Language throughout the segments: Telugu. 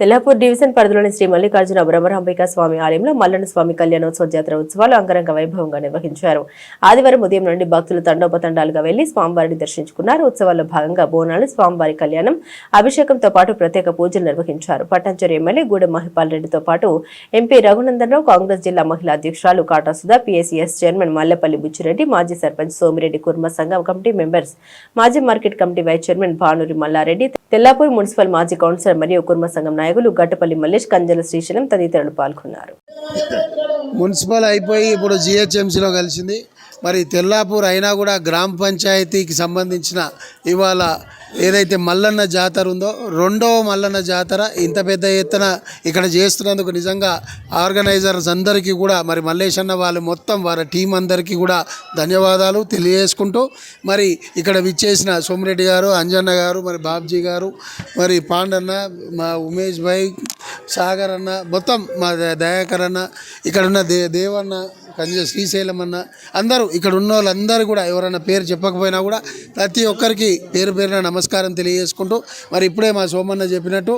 తెల్లాపూర్ డివిజన్ పరిధిలోని శ్రీ మల్లికార్జున బ్రహ్మరాంబికా స్వామి ఆలయంలో మల్లన్న స్వామి కళ్యాణోత్సవ జాతర ఉత్సవాలు అంగరంగ వైభవంగా నిర్వహించారు. ఆదివారం ఉదయం నుండి భక్తులు తండోపతండాలుగా వెళ్ళి స్వామివారిని దర్శించుకున్నారు. ఉత్సవాల్లో భాగంగా బోనాలు స్వామివారి కళ్యాణం అభిషేకంతో పాటు ప్రత్యేక పూజలు నిర్వహించారు. పట్టంచెరు ఎమ్మెల్యే గూడెం మహిపాల్ రెడ్డితో పాటు ఎంపీ రఘునందనరావు కాంగ్రెస్ జిల్లా మహిళా అధ్యక్షురాలు కాటా సుధా పీఎస్ఈఎస్ చైర్మన్ మల్లెపల్లి బుచ్చిరెడ్డి మాజీ సర్పంచ్ సోమిరెడ్డి కుర్మ సంఘం కమిటీ మెంబర్స్ మాజీ market committee vice chairman Bhanuri Mallareddy Tellapur municipal మాజీ కౌన్సిలర్ మరియు కుర్మ సంఘం నాయకులు గట్టపల్లి మల్లేష్ కంజల శ్రీశైలం తదితరులు పాల్గొన్నారు. మున్సిపల్ అయిపోయి ఇప్పుడు జిహెచ్ఎంసీలో కలిసింది. మరి తెల్లాపూర్ అయినా కూడా గ్రామ పంచాయతీకి సంబంధించిన ఇవాళ ఏదైతే మల్లన్న జాతర ఉందో రెండవ మల్లన్న జాతర ఇంత పెద్ద ఎత్తున ఇక్కడ చేస్తున్నందుకు నిజంగా ఆర్గనైజర్స్ అందరికీ కూడా మరి మల్లేశన్న వాళ్ళు మొత్తం వారి టీం అందరికీ కూడా ధన్యవాదాలు తెలియజేసుకుంటూ మరి ఇక్కడ విచ్చేసిన సోమిరెడ్డి గారు అంజన్న గారు మరి బాబ్జీ గారు మరి పాండన్న మా ఉమేష్ భాయ్ సాగర్ అన్న మొత్తం మా దయాకర్ అన్న ఇక్కడ ఉన్న దే దేవన్న కంజ శ్రీశైలం అన్న అందరూ ఇక్కడ ఉన్న వాళ్ళందరూ కూడా ఎవరైనా పేరు చెప్పకపోయినా కూడా ప్రతి ఒక్కరికి పేరు పేరున నమస్కారం తెలియజేసుకుంటూ మరి ఇప్పుడే మా సోమన్న చెప్పినట్టు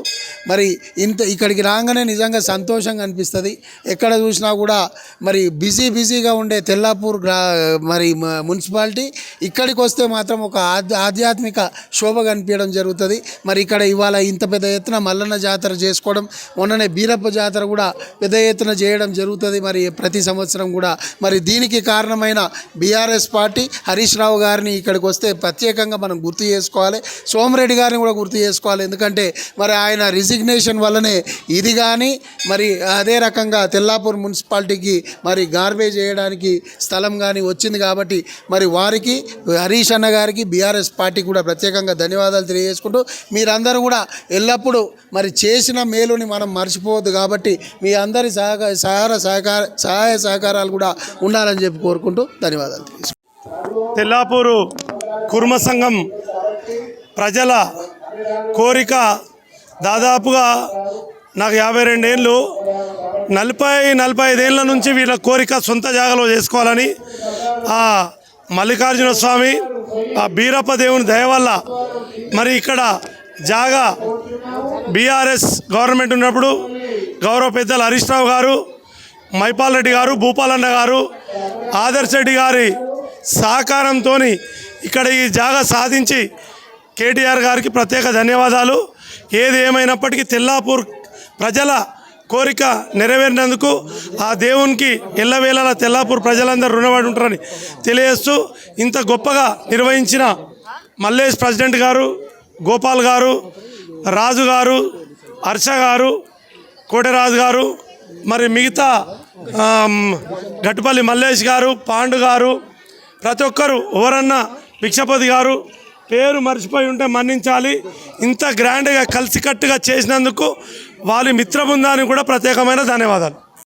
మరి ఇంత ఇక్కడికి రాగానే నిజంగా సంతోషంగా అనిపిస్తుంది. ఎక్కడ చూసినా కూడా మరి బిజీ బిజీగా ఉండే తెల్లాపూర్ గ్రా మరి మ- మున్సిపాలిటీ ఇక్కడికి వస్తే మాత్రం ఒక ఆధ్యాత్మిక శోభ కనిపించడం జరుగుతుంది. మరి ఇక్కడ ఇవాళ ఇంత పెద్ద ఎత్తున మల్లన్న జాతర చేసుకోవడం మొన్ననే బీరప్ప జాతర కూడా పెద్ద ఎత్తున చేయడం జరుగుతుంది. మరి ప్రతి సంవత్సరం కూడా మరి దీనికి కారణమైన బీఆర్ఎస్ పార్టీ హరీష్ రావు గారిని ఇక్కడికి వస్తే ప్రత్యేకంగా మనం గుర్తు చేసుకోవాలి. సోమరెడ్డి గారిని కూడా గుర్తు చేసుకోవాలి. ఎందుకంటే మరి ఆయన రిజిగ్నేషన్ వల్లనే ఇది కానీ మరి అదే రకంగా తెల్లాపూర్ మున్సిపాలిటీకి మరి గార్బేజ్ వేయడానికి స్థలం కానీ వచ్చింది కాబట్టి మరి వారికి హరీష్ అన్న గారికి బీఆర్ఎస్ పార్టీ కూడా ప్రత్యేకంగా ధన్యవాదాలు తెలియజేసుకుంటూ మీరందరూ కూడా ఎల్లప్పుడూ మరి చేసిన మేలుని మనం మర్చిపోవద్దు కాబట్టి మీ అందరి సహకార సహార సహకార సహాయ సహకారాలు కూడా ఉండాలని చెప్పి కోరుకుంటూ ధన్యవాదాలు తెల్లాపూరు కుర్మ సంఘం ప్రజల కోరిక దాదాపుగా నాకు యాభై రెండేళ్ళు నలభై నలభై ఐదేళ్ళ నుంచి వీళ్ళ కోరిక సొంత జాగాలో చేసుకోవాలని ఆ మల్లికార్జున స్వామి ఆ బీరప్ప దేవుని దయ వల్ల మరి ఇక్కడ జాగా బీఆర్ఎస్ గవర్నమెంట్ ఉన్నప్పుడు గౌరవ పెద్దలు హరీష్ రావు గారు మైపాల్ రెడ్డి గారు భూపాలన్న గారు ఆదర్శ రెడ్డి గారి సహకారంతో ఇక్కడ ఈ జాగా సాధించి కేటీఆర్ గారికి ప్రత్యేక ధన్యవాదాలు. ఏది ఏమైనప్పటికీ తెల్లాపూర్ ప్రజల కోరిక నెరవేరినందుకు ఆ దేవునికి ఎల్లవేళలా తెల్లాపూర్ ప్రజలందరూ రుణపడి ఉంటారని తెలియజేస్తూ ఇంత గొప్పగా నిర్వహించిన మల్లేష్ ప్రెసిడెంట్ గారు గోపాల్ గారు రాజు గారు హర్ష గారు కోటరాజు గారు మరి మిగతా గట్టుపల్లి మల్లేష్ గారు పాండు గారు ప్రతి ఒక్కరు ఎవరన్నా భిక్షపతి గారు పేరు మర్చిపోయి ఉంటే మన్నించాలి. ఇంత గ్రాండ్గా కలిసికట్టుగా చేసినందుకు వాళ్ళ మిత్రబృందానికి కూడా ప్రత్యేకమైన ధన్యవాదాలు.